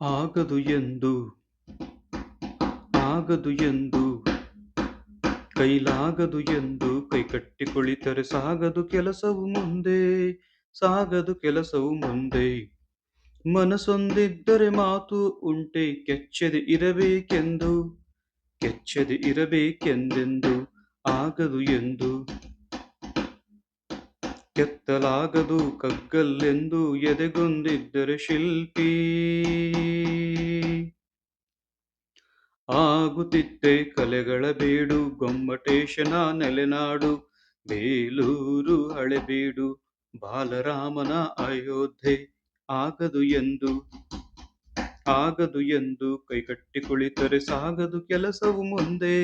ಆಗದು ಎಂದು ಆಗದು ಎಂದು ಕೈಲಾಗದು ಎಂದು ಕೈಕಟ್ಟಿ ಕುಳಿತರೆ ಸಾಗದು ಕೆಲಸವು ಮುಂದೆ, ಸಾಗದು ಕೆಲಸವು ಮುಂದೆ. ಮನಸೊಂದಿದ್ದರೆ ಮಾತು ಉಂಟೆ, ಕೆಚ್ಚದೆ ಇರಬೇಕೆಂದು, ಕೆಚ್ಚದೆ ಇರಬೇಕೆಂದೆಂದು ಆಗದು ಎಂದು ಕೆತ್ತಲಾಗದು ಕಗ್ಗಲ್ಲೆಂದು ಎದೆಗೊಂದಿದ್ದರೆ ಶಿಲ್ಪಿ ಆಗುತ್ತಿತ್ತೆ ಕಲೆಗಳ ಬೇಡು ಗೊಮ್ಮಟೇಶನ ನೆಲೆನಾಡು, ಬೇಲೂರು ಹಳೆಬೀಡು ಬಾಲರಾಮನ ಅಯೋಧ್ಯೆ ಆಗದು ಎಂದು ಆಗದು ಎಂದು ಕೈಕಟ್ಟಿ ಕುಳಿತರೆ ಸಾಗದು ಕೆಲಸವು ಮುಂದೆ,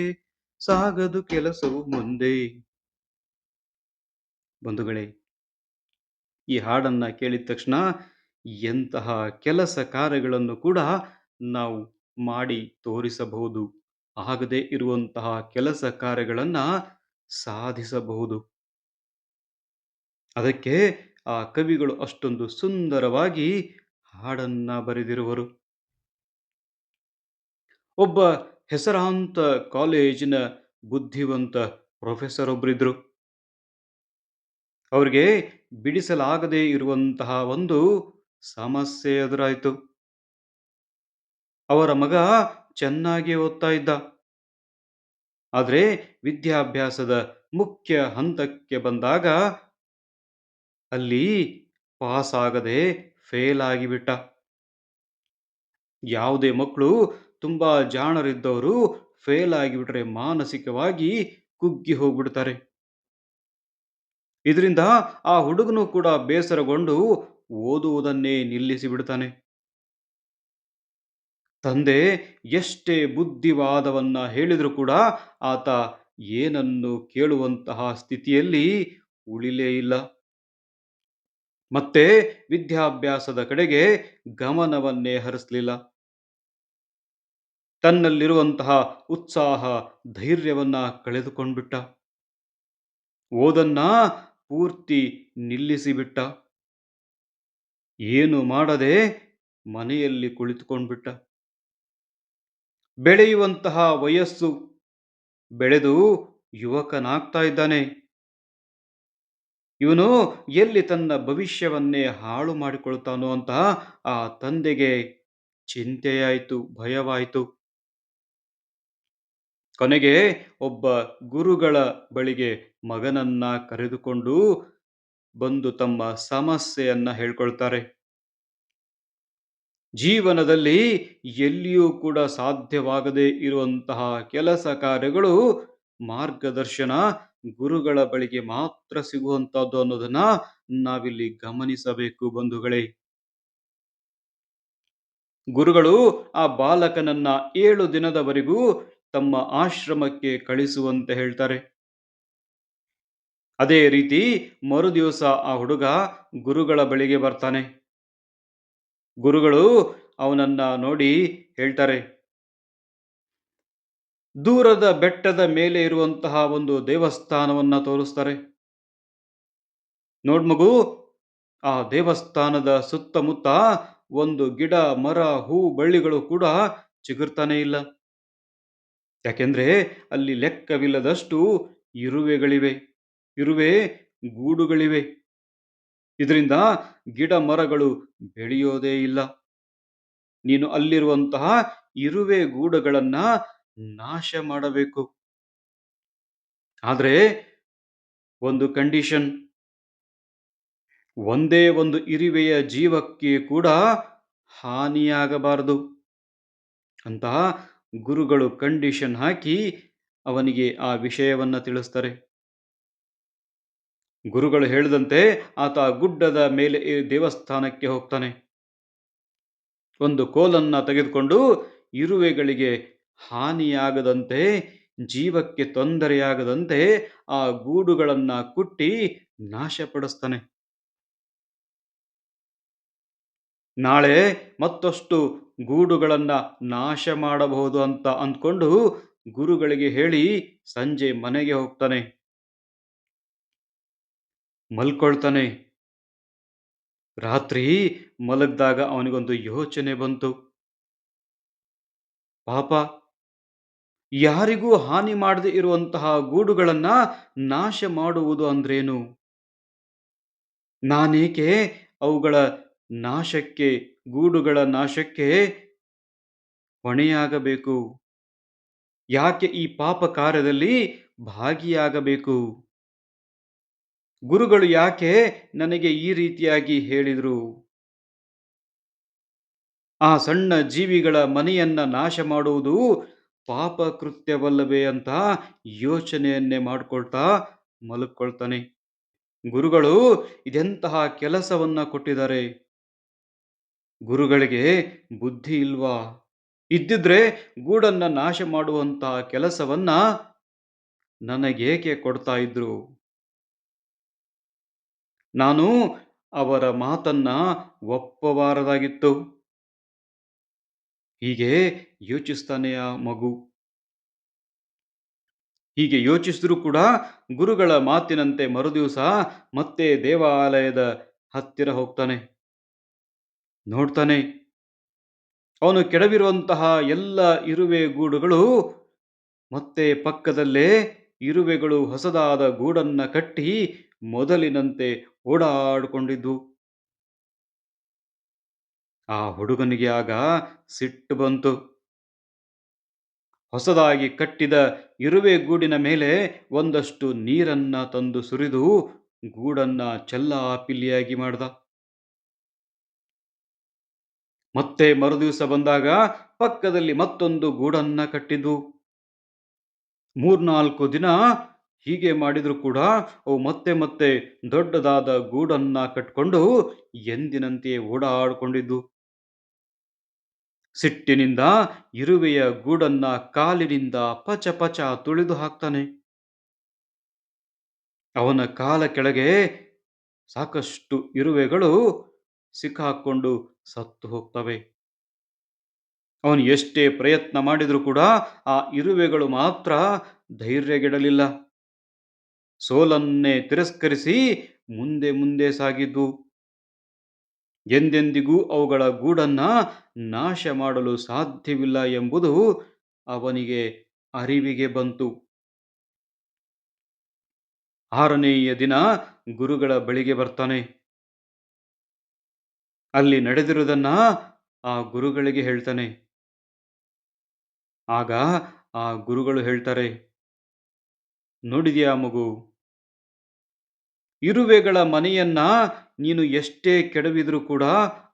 ಸಾಗದು ಕೆಲಸವು ಮುಂದೆ. ಬಂಧುಗಳೇ, ಈ ಹಾಡನ್ನ ಕೇಳಿದ ತಕ್ಷಣ ಎಂತಹ ಕೆಲಸ ಕಾರ್ಯಗಳನ್ನು ಕೂಡ ನಾವು ಮಾಡಿ ತೋರಿಸಬಹುದು. ಆಗದೇ ಇರುವಂತಹ ಕೆಲಸ ಕಾರ್ಯಗಳನ್ನ ಸಾಧಿಸಬಹುದು. ಅದಕ್ಕೆ ಆ ಕವಿಗಳು ಅಷ್ಟೊಂದು ಸುಂದರವಾಗಿ ಹಾಡನ್ನ ಬರೆದಿರುವರು. ಒಬ್ಬ ಹೆಸರಾಂತ ಕಾಲೇಜಿನ ಬುದ್ಧಿವಂತ ಪ್ರೊಫೆಸರ್ ಒಬ್ಬರಿದ್ರು ಅವ್ರಿಗೆ ಬಿಡಿಸಲಾಗದೇ ಇರುವಂತಹ ಒಂದು ಸಮಸ್ಯೆ ಎದುರಾಯಿತು. ಅವರ ಮಗ ಚೆನ್ನಾಗಿ ಓದ್ತಾ ಇದ್ದ. ಆದರೆ ವಿದ್ಯಾಭ್ಯಾಸದ ಮುಖ್ಯ ಹಂತಕ್ಕೆ ಬಂದಾಗ ಅಲ್ಲಿ ಪಾಸ್ ಆಗದೆ ಫೇಲ್ ಆಗಿಬಿಟ್ಟ. ಯಾವುದೇ ಮಕ್ಕಳು ತುಂಬಾ ಜಾಣರಿದ್ದವರು ಫೇಲ್ ಆಗಿಬಿಟ್ರೆ ಮಾನಸಿಕವಾಗಿ ಕುಗ್ಗಿ ಹೋಗ್ಬಿಡ್ತಾರೆ. ಇದರಿಂದ ಆ ಹುಡುಗನು ಕೂಡ ಬೇಸರಗೊಂಡು ಓದುವುದನ್ನೇ ನಿಲ್ಲಿಸಿ ಬಿಡ್ತಾನೆ ತಂದೆ ಎಷ್ಟೇ ಬುದ್ಧಿವಾದವನ್ನ ಹೇಳಿದರೂ ಕೂಡ ಆತ ಏನನ್ನು ಕೇಳುವಂತಹ ಸ್ಥಿತಿಯಲ್ಲಿ ಉಳಿಲೇ ಇಲ್ಲ. ಮತ್ತೆ ವಿದ್ಯಾಭ್ಯಾಸದ ಕಡೆಗೆ ಗಮನವನ್ನೇ ಹರಿಸಲಿಲ್ಲ. ತನ್ನಲ್ಲಿರುವಂತಹ ಉತ್ಸಾಹ, ಧೈರ್ಯವನ್ನ ಕಳೆದುಕೊಂಡ್ಬಿಟ್ಟ. ಓದನ್ನ ಪೂರ್ತಿ ನಿಲ್ಲಿಸಿಬಿಟ್ಟ. ಏನು ಮಾಡದೆ ಮನೆಯಲ್ಲಿ ಕುಳಿತುಕೊಂಡ್ಬಿಟ್ಟ. ಬೆಳೆಯುವಂತಹ ವಯಸ್ಸು ಬೆಳೆದು ಯುವಕನಾಗ್ತಾ ಇದ್ದಾನೆ. ಇವನು ಎಲ್ಲಿ ತನ್ನ ಭವಿಷ್ಯವನ್ನೇ ಹಾಳು ಮಾಡಿಕೊಳ್ತಾನೋ ಅಂತ ಆ ತಂದೆಗೆ ಚಿಂತೆಯಾಯಿತು, ಭಯವಾಯಿತು. ಕೊನೆಗೆ ಒಬ್ಬ ಗುರುಗಳ ಬಳಿಗೆ ಮಗನನ್ನ ಕರೆದುಕೊಂಡು ಬಂದು ತಮ್ಮ ಸಮಸ್ಯೆಯನ್ನ ಹೇಳ್ಕೊಳ್ತಾರೆ. ಜೀವನದಲ್ಲಿ ಎಲ್ಲಿಯೂ ಕೂಡ ಸಾಧ್ಯವಾಗದೇ ಇರುವಂತಹ ಕೆಲಸ ಕಾರ್ಯಗಳು ಮಾರ್ಗದರ್ಶನ, ಗುರುಗಳ ಬಳಿಗೆ ಮಾತ್ರ ಸಿಗುವಂತಹದ್ದು ಅನ್ನೋದನ್ನ ನಾವಿಲ್ಲಿ ಗಮನಿಸಬೇಕು ಬಂಧುಗಳೇ. ಗುರುಗಳು ಆ ಬಾಲಕನನ್ನ ಏಳು ದಿನದವರೆಗೂ ತಮ್ಮ ಆಶ್ರಮಕ್ಕೆ ಕಳಿಸುವಂತೆ ಹೇಳ್ತಾರೆ. ಅದೇ ರೀತಿ ಮರುದಿವಸ ಆ ಹುಡುಗ ಗುರುಗಳ ಬಳಿಗೆ ಬರ್ತಾನೆ. ಗುರುಗಳು ಅವನನ್ನ ನೋಡಿ ಹೇಳ್ತಾರೆ, ದೂರದ ಬೆಟ್ಟದ ಮೇಲೆ ಇರುವಂತಹ ಒಂದು ದೇವಸ್ಥಾನವನ್ನ ತೋರಿಸ್ತಾರೆ. ನೋಡ್ ಮಗು, ಆ ದೇವಸ್ಥಾನದ ಸುತ್ತಮುತ್ತ ಒಂದು ಗಿಡ, ಮರ, ಹೂ, ಬಳ್ಳಿಗಳು ಕೂಡ ಚಿಗುರ್ತಾನೆ ಇಲ್ಲ. ಯಾಕೆಂದ್ರೆ ಅಲ್ಲಿ ಲೆಕ್ಕವಿಲ್ಲದಷ್ಟು ಇರುವೆಗಳಿವೆ, ಇರುವೆ ಗೂಡುಗಳಿವೆ. ಇದರಿಂದ ಗಿಡ ಮರಗಳು ಬೆಳೆಯೋದೇ ಇಲ್ಲ. ನೀನು ಅಲ್ಲಿರುವಂತಹ ಇರುವೆ ಗೂಡುಗಳನ್ನ ನಾಶ ಮಾಡಬೇಕು. ಆದರೆ ಒಂದು ಕಂಡೀಷನ್. ಒಂದೇ ಒಂದು ಇರುವೆಯ ಜೀವಕ್ಕೆ ಕೂಡ ಹಾನಿಯಾಗಬಾರದು. ಅಂತಹ ಗುರುಗಳು ಕಂಡೀಷನ್ ಹಾಕಿ ಅವನಿಗೆ ಆ ವಿಷಯವನ್ನ ತಿಳಿಸ್ತಾರೆ. ಗುರುಗಳು ಹೇಳಿದಂತೆ ಆತ ಗುಡ್ಡದ ಮೇಲೆ ದೇವಸ್ಥಾನಕ್ಕೆ ಹೋಗ್ತಾನೆ. ಒಂದು ಕೋಲನ್ನು ತೆಗೆದುಕೊಂಡು ಇರುವೆಗಳಿಗೆ ಹಾನಿಯಾಗದಂತೆ, ಜೀವಕ್ಕೆ ತೊಂದರೆಯಾಗದಂತೆ ಆ ಗೂಡುಗಳನ್ನು ಕುಟ್ಟಿ ನಾಶಪಡಿಸ್ತಾನೆ. ನಾಳೆ ಮತ್ತಷ್ಟು ಗೂಡುಗಳನ್ನು ನಾಶ ಮಾಡಬಹುದು ಅಂತ ಅಂದ್ಕೊಂಡು ಗುರುಗಳಿಗೆ ಹೇಳಿ ಸಂಜೆ ಮನೆಗೆ ಹೋಗ್ತಾನೆ. ಮಲ್ಕೊಳ್ತಾನೆ. ರಾತ್ರಿ ಮಲಗ್ದಾಗ ಅವನಿಗೊಂದು ಯೋಚನೆ ಬಂತು. ಪಾಪ, ಯಾರಿಗೂ ಹಾನಿ ಮಾಡದೆ ಇರುವಂತಹ ಗೂಡುಗಳನ್ನ ನಾಶ ಮಾಡುವುದು ಅಂದ್ರೇನು? ನಾನೇಕೆ ಅವುಗಳ ನಾಶಕ್ಕೆ, ಗೂಡುಗಳ ನಾಶಕ್ಕೆ ಹೊಣೆಯಾಗಬೇಕು? ಯಾಕೆ ಈ ಪಾಪ ಕಾರ್ಯದಲ್ಲಿ ಭಾಗಿಯಾಗಬೇಕು? ಗುರುಗಳು ಯಾಕೆ ನನಗೆ ಈ ರೀತಿಯಾಗಿ ಹೇಳಿದರು? ಆ ಸಣ್ಣ ಜೀವಿಗಳ ಮನೆಯನ್ನ ನಾಶ ಮಾಡುವುದು ಪಾಪ ಕೃತ್ಯವಲ್ಲವೇ ಅಂತ ಯೋಚನೆಯನ್ನೇ ಮಾಡಿಕೊಳ್ತಾ ಮಲಕ್ಕೊಳ್ತಾನೆ ಗುರುಗಳು ಇದೆಂತಹ ಕೆಲಸವನ್ನ ಕೊಟ್ಟಿದ್ದಾರೆ? ಗುರುಗಳಿಗೆ ಬುದ್ಧಿ ಇಲ್ವಾ? ಇದ್ದಿದ್ರೆ ಗೂಡನ್ನ ನಾಶ ಮಾಡುವಂತಹ ಕೆಲಸವನ್ನ ನನಗೇಕೆ ಕೊಡ್ತಾ ಇದ್ರು? ನಾನು ಅವರ ಮಾತನ್ನ ಒಪ್ಪಬಾರದಾಗಿತ್ತು. ಹೀಗೆ ಯೋಚಿಸ್ತಾನೆ ಆ ಮಗು. ಹೀಗೆ ಯೋಚಿಸಿದ್ರು ಕೂಡ ಗುರುಗಳ ಮಾತಿನಂತೆ ಮರುದಿವಸ ಮತ್ತೆ ದೇವಾಲಯದ ಹತ್ತಿರ ಹೋಗ್ತಾನೆ. ನೋಡ್ತಾನೆ. ಅವನು ಕೆಡವಿರುವಂತಹ ಎಲ್ಲ ಇರುವೆ ಗೂಡುಗಳು ಮತ್ತೆ ಪಕ್ಕದಲ್ಲೇ ಇರುವೆಗಳು ಹೊಸದಾದ ಗೂಡನ್ನ ಕಟ್ಟಿ ಮೊದಲಿನಂತೆ ಓಡಾಡಿಕೊಂಡಿದ್ವು ಆ ಹುಡುಗನಿಗೆ ಆಗ ಸಿಟ್ಟು ಬಂತು. ಹೊಸದಾಗಿ ಕಟ್ಟಿದ ಇರುವೆ ಗೂಡಿನ ಮೇಲೆ ಒಂದಷ್ಟು ನೀರನ್ನ ತಂದು ಸುರಿದು ಗೂಡನ್ನ ಚೆಲ್ಲಾಪಿಲ್ಲಿಯಾಗಿ ಮಾಡ್ದ. ಮತ್ತೆ ಮರುದಿವಸ ಬಂದಾಗ ಪಕ್ಕದಲ್ಲಿ ಮತ್ತೊಂದು ಗೂಡನ್ನ ಕಟ್ಟಿದ್ದು. ಮೂರ್ನಾಲ್ಕು ದಿನ ಹೀಗೆ ಮಾಡಿದರೂ ಕೂಡ ಅವು ಮತ್ತೆ ಮತ್ತೆ ದೊಡ್ಡದಾದ ಗೂಡನ್ನ ಕಟ್ಕೊಂಡು ಎಂದಿನಂತೆ ಓಡಾಡಿಕೊಂಡಿದ್ದು. ಸಿಟ್ಟಿನಿಂದ ಇರುವೆಯ ಗೂಡನ್ನ ಕಾಲಿನಿಂದ ಪಚ ಪಚ ತುಳಿದು ಹಾಕ್ತಾನೆ. ಅವನ ಕಾಲ ಕೆಳಗೆ ಸಾಕಷ್ಟು ಇರುವೆಗಳು ಸಿಕ್ಕಾಕೊಂಡು ಸತ್ತು ಹೋಗ್ತವೆ. ಅವನು ಎಷ್ಟೇ ಪ್ರಯತ್ನ ಮಾಡಿದರೂ ಕೂಡ ಆ ಇರುವೆಗಳು ಮಾತ್ರ ಧೈರ್ಯಗೆಡಲಿಲ್ಲ. ಸೋಲನ್ನೇ ತಿರಸ್ಕರಿಸಿ ಮುಂದೆ ಮುಂದೆ ಸಾಗಿದ್ದು. ಎಂದೆಂದಿಗೂ ಅವುಗಳ ಗೂಡನ್ನ ನಾಶ ಮಾಡಲು ಸಾಧ್ಯವಿಲ್ಲ ಎಂಬುದು ಅವನಿಗೆ ಅರಿವಿಗೆ ಬಂತು. ಆರನೆಯ ದಿನ ಗುರುಗಳ ಬಳಿಗೆ ಬರ್ತಾನೆ. ಅಲ್ಲಿ ನಡೆದಿರುವುದನ್ನ ಆ ಗುರುಗಳಿಗೆ ಹೇಳ್ತಾನೆ. ಆಗ ಆ ಗುರುಗಳು ಹೇಳ್ತಾರೆ, ನೋಡಿದೆಯಾ ಮಗು ಇರುವೆಗಳ ಮನೆಯನ್ನ ನೀನು ಎಷ್ಟೇ ಕೆಡವಿದ್ರೂ ಕೂಡ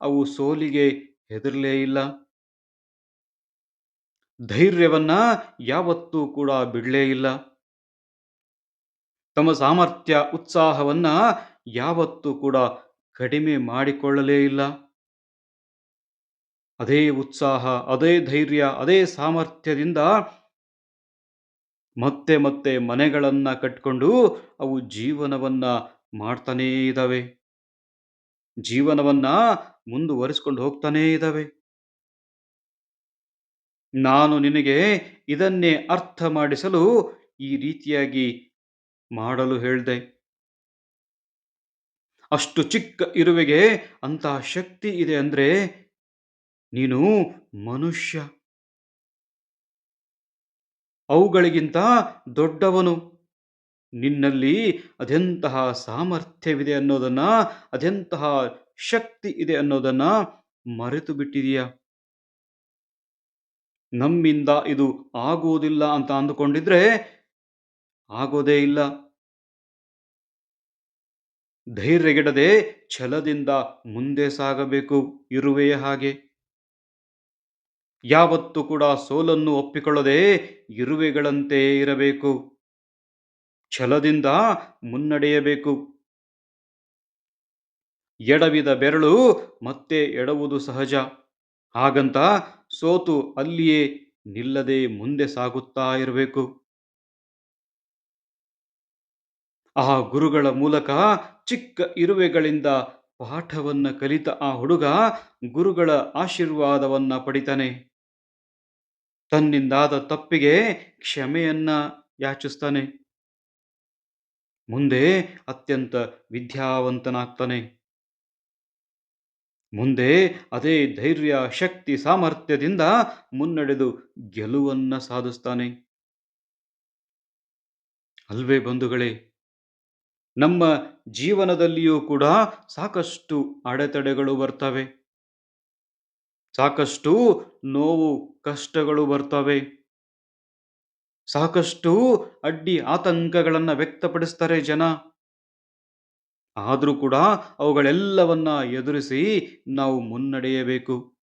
ಅವು ಸೋಲಿಗೆ ಹೆದರಲೇ ಇಲ್ಲ. ಧೈರ್ಯವನ್ನ ಯಾವತ್ತೂ ಕೂಡ ಬಿಡಲೇ ಇಲ್ಲ. ತಮ್ಮ ಸಾಮರ್ಥ್ಯ, ಉತ್ಸಾಹವನ್ನ ಯಾವತ್ತೂ ಕೂಡ ಕಡಿಮೆ ಮಾಡಿಕೊಳ್ಳಲೇ ಇಲ್ಲ. ಅದೇ ಉತ್ಸಾಹ, ಅದೇ ಧೈರ್ಯ, ಅದೇ ಸಾಮರ್ಥ್ಯದಿಂದ ಮತ್ತೆ ಮತ್ತೆ ಮನೆಗಳನ್ನು ಕಟ್ಕೊಂಡು ಅವು ಜೀವನವನ್ನ ಮಾಡ್ತಾನೇ ಇದ್ದಾವೆ. ಜೀವನವನ್ನ ಮುಂದುವರಿಸ್ಕೊಂಡು ಹೋಗ್ತಾನೇ ಇದ್ದಾವೆ. ನಾನು ನಿನಗೆ ಇದನ್ನೇ ಅರ್ಥ ಮಾಡಿಸಲು ಈ ರೀತಿಯಾಗಿ ಮಾಡಲು ಹೇಳ್ದೆ. ಅಷ್ಟು ಚಿಕ್ಕ ಇರುವೆಗೆ ಅಂತಹ ಶಕ್ತಿ ಇದೆ ಅಂದ್ರೆ ನೀನು ಮನುಷ್ಯ. ಅವುಗಳಿಗಿಂತ ದೊಡ್ಡವನು. ನಿನ್ನಲ್ಲಿ ಅದೆಂತಹ ಸಾಮರ್ಥ್ಯವಿದೆ ಅನ್ನೋದನ್ನ ಅದೆಂತಹ ಶಕ್ತಿ ಇದೆ ಅನ್ನೋದನ್ನ ಮರೆತು ಬಿಟ್ಟಿದೀಯ? ನಮ್ಮಿಂದ ಇದು ಆಗುವುದಿಲ್ಲ ಅಂತ ಅಂದುಕೊಂಡಿದ್ರೆ ಆಗೋದೇ ಇಲ್ಲ. ಧೈರ್ಯಗೆಡದೆ ಛಲದಿಂದ ಮುಂದೆ ಸಾಗಬೇಕು, ಇರುವೆಯ ಹಾಗೆ. ಯಾವತ್ತೂ ಕೂಡ ಸೋಲನ್ನು ಒಪ್ಪಿಕೊಳ್ಳದೆ ಇರುವೆಗಳಂತೆ ಇರಬೇಕು. ಛಲದಿಂದ ಮುನ್ನಡೆಯಬೇಕು. ಎಡವಿದ ಬೆರಳು ಮತ್ತೆ ಎಡವುದು ಸಹಜ. ಹಾಗಂತ ಸೋತು ಅಲ್ಲಿಯೇ ನಿಲ್ಲದೆ ಮುಂದೆ ಸಾಗುತ್ತಾ ಇರಬೇಕು. ಆ ಗುರುಗಳ ಮೂಲಕ ಚಿಕ್ಕ ಇರುವೆಗಳಿಂದ ಪಾಠವನ್ನ ಕಲಿತ ಆ ಹುಡುಗ ಗುರುಗಳ ಆಶೀರ್ವಾದವನ್ನ ಪಡಿತಾನೆ. ತನ್ನಿಂದಾದ ತಪ್ಪಿಗೆ ಕ್ಷಮೆಯನ್ನ ಯಾಚಿಸ್ತಾನೆ. ಮುಂದೆ ಅತ್ಯಂತ ವಿದ್ಯಾವಂತನಾಗ್ತಾನೆ. ಮುಂದೆ ಅದೇ ಧೈರ್ಯ, ಶಕ್ತಿ, ಸಾಮರ್ಥ್ಯದಿಂದ ಮುನ್ನಡೆದು ಗೆಲುವನ್ನ ಸಾಧಿಸ್ತಾನೆ. ಅಲ್ವೇ ಬಂಧುಗಳೇ, ನಮ್ಮ ಜೀವನದಲ್ಲಿಯೂ ಕೂಡ ಸಾಕಷ್ಟು ಅಡೆತಡೆಗಳು ಬರ್ತವೆ. ಸಾಕಷ್ಟು ನೋವು, ಕಷ್ಟಗಳು ಬರ್ತವೆ. ಸಾಕಷ್ಟು ಅಡ್ಡಿ ಆತಂಕಗಳನ್ನು ವ್ಯಕ್ತಪಡಿಸ್ತಾರೆ ಜನ. ಆದರೂ ಕೂಡ ಅವುಗಳೆಲ್ಲವನ್ನ ಎದುರಿಸಿ ನಾವು ಮುನ್ನಡೆಯಬೇಕು.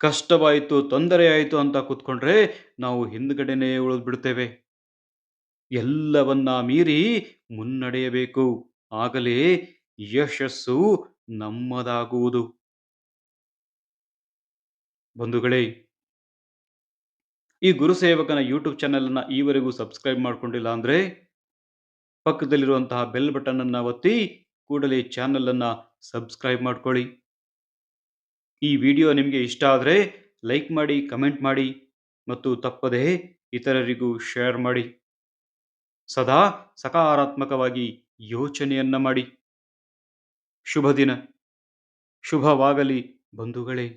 ಕಷ್ಟವಾಯಿತು ತೊಂದರೆ ಆಯಿತು ಅಂತ ಕೂತ್ಕೊಂಡ್ರೆ ನಾವು ಹಿಂದ್ಗಡೆನೇ ಉಳಿದ್ಬಿಡ್ತೇವೆ. ಎಲ್ಲವನ್ನ ಮೀರಿ ಮುನ್ನಡೆಯಬೇಕು. ಆಗಲೇ ಯಶಸ್ಸು ನಮ್ಮದಾಗುವುದು. ಬಂಧುಗಳೇ ಈ ಗುರುಸೇವಕನ ಯೂಟ್ಯೂಬ್ ಚಾನೆಲನ್ನು ಈವರೆಗೂ ಸಬ್ಸ್ಕ್ರೈಬ್ ಮಾಡ್ಕೊಂಡಿಲ್ಲ ಅಂದರೆ ಪಕ್ಕದಲ್ಲಿರುವಂತಹ ಬೆಲ್ ಬಟನನ್ನು ಒತ್ತಿ ಕೂಡಲೇ ಚಾನಲನ್ನು ಸಬ್ಸ್ಕ್ರೈಬ್ ಮಾಡ್ಕೊಳ್ಳಿ. ಈ ವಿಡಿಯೋ ನಿಮಗೆ ಇಷ್ಟ ಆದರೆ ಲೈಕ್ ಮಾಡಿ ಕಮೆಂಟ್ ಮಾಡಿ ಮತ್ತು ತಪ್ಪದೇ ಇತರರಿಗೂ ಶೇರ್ ಮಾಡಿ. ಸದಾ ಸಕಾರಾತ್ಮಕವಾಗಿ ಯೋಚನೆಯನ್ನು ಮಾಡಿ. ಶುಭ ದಿನ. ಶುಭವಾಗಲಿ ಬಂಧುಗಳೇ.